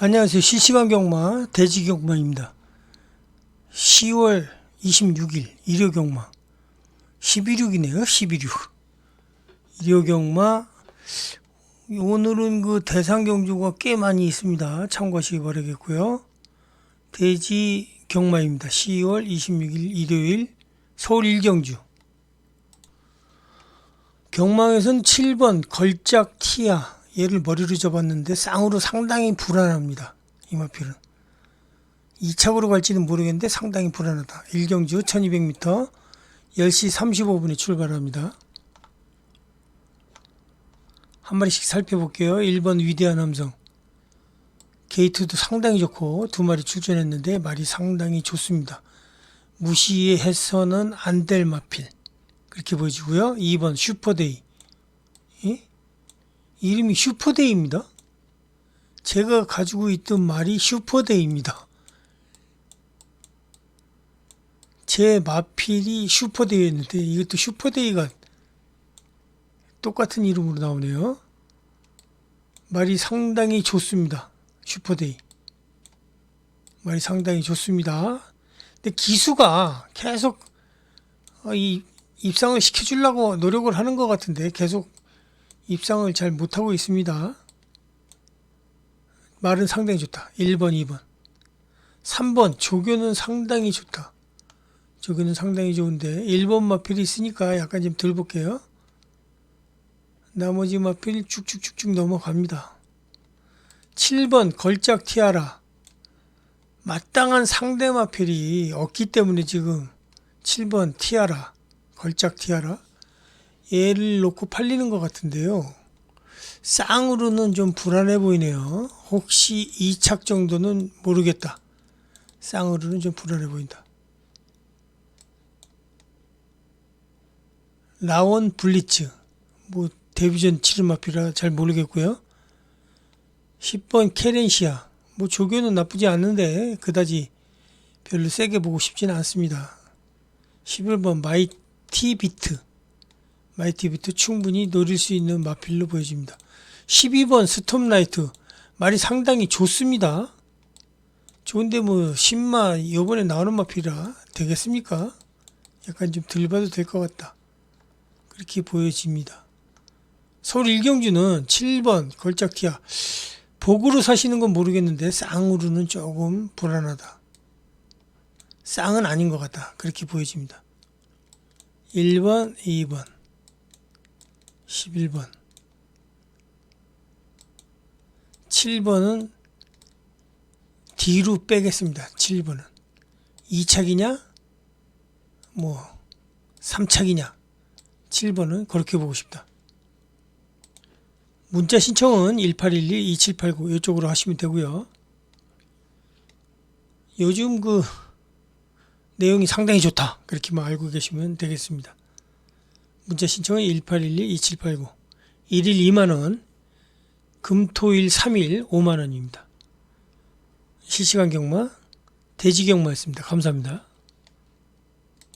안녕하세요. 실시간 경마 대지 경마입니다. 10월 26일 일요 경마 11.6이네요. 11.6 일요 경마 오늘은 그 대상 경주가 꽤 많이 있습니다. 참고하시기 바라겠고요. 대지 경마입니다. 10월 26일 일요일 서울 일경주 경망에선 7번 걸작 티아 얘를 머리로 잡았는데 쌍으로 상당히 불안합니다. 이마필은 2착으로 갈지는 모르겠는데 상당히 불안하다. 일경주 1200m 10시 35분에 출발합니다. 한 마리씩 살펴볼게요. 1번 위대한 함성 게이트도 상당히 좋고 두 마리 출전했는데 말이 상당히 좋습니다. 무시해서는 안 될 마필 그렇게 보여지고요. 2번 슈퍼데이 예? 이름이 슈퍼데이입니다. 제가 가지고 있던 말이 슈퍼데이입니다. 제 마필이 슈퍼데이였는데 이것도 슈퍼데이가 똑같은 이름으로 나오네요. 말이 상당히 좋습니다. 슈퍼데이. 말이 상당히 좋습니다. 근데 기수가 계속 어, 이 입상을 시켜주려고 노력을 하는 것 같은데 계속 입상을 잘 못하고 있습니다. 말은 상당히 좋다. 1번, 2번. 3번, 조교는 상당히 좋다. 조교는 상당히 좋은데 1번 마필이 있으니까 약간 좀 덜 볼게요. 나머지 마필 쭉쭉쭉쭉 넘어갑니다. 7번, 걸작 티아라. 마땅한 상대 마필이 없기 때문에 지금 7번 티아라, 걸작 티아라. 얘를 놓고 팔리는 것 같은데요. 쌍으로는 좀 불안해 보이네요. 혹시 2착 정도는 모르겠다. 쌍으로는 좀 불안해 보인다. 라원 블리츠. 뭐 데뷔전 치르마피라 잘 모르겠고요. 10번 케렌시아. 뭐 조교는 나쁘지 않는데 그다지 별로 세게 보고 싶지는 않습니다. 11번 마이티 비트. 마이티비트 충분히 노릴 수 있는 마필로 보여집니다. 12번 스톰라이트 말이 상당히 좋습니다. 좋은데 뭐 10마 요번에 나오는 마필이라 되겠습니까? 약간 좀 들봐도 될 것 같다. 그렇게 보여집니다. 서울 일경주는 7번 걸작티아 복으로 사시는 건 모르겠는데 쌍으로는 조금 불안하다. 쌍은 아닌 것 같다. 그렇게 보여집니다. 1번, 2번. 11번. 7번은 뒤로 빼겠습니다. 7번은. 2착이냐? 뭐, 3착이냐? 7번은 그렇게 보고 싶다. 문자 신청은 1812-2789 이쪽으로 하시면 되고요. 요즘 그 내용이 상당히 좋다. 그렇게만 알고 계시면 되겠습니다. 문자 신청은 1812-2789 1일 2만원 금토일 3일 5만원입니다. 실시간 경마 대지 경마였습니다. 감사합니다.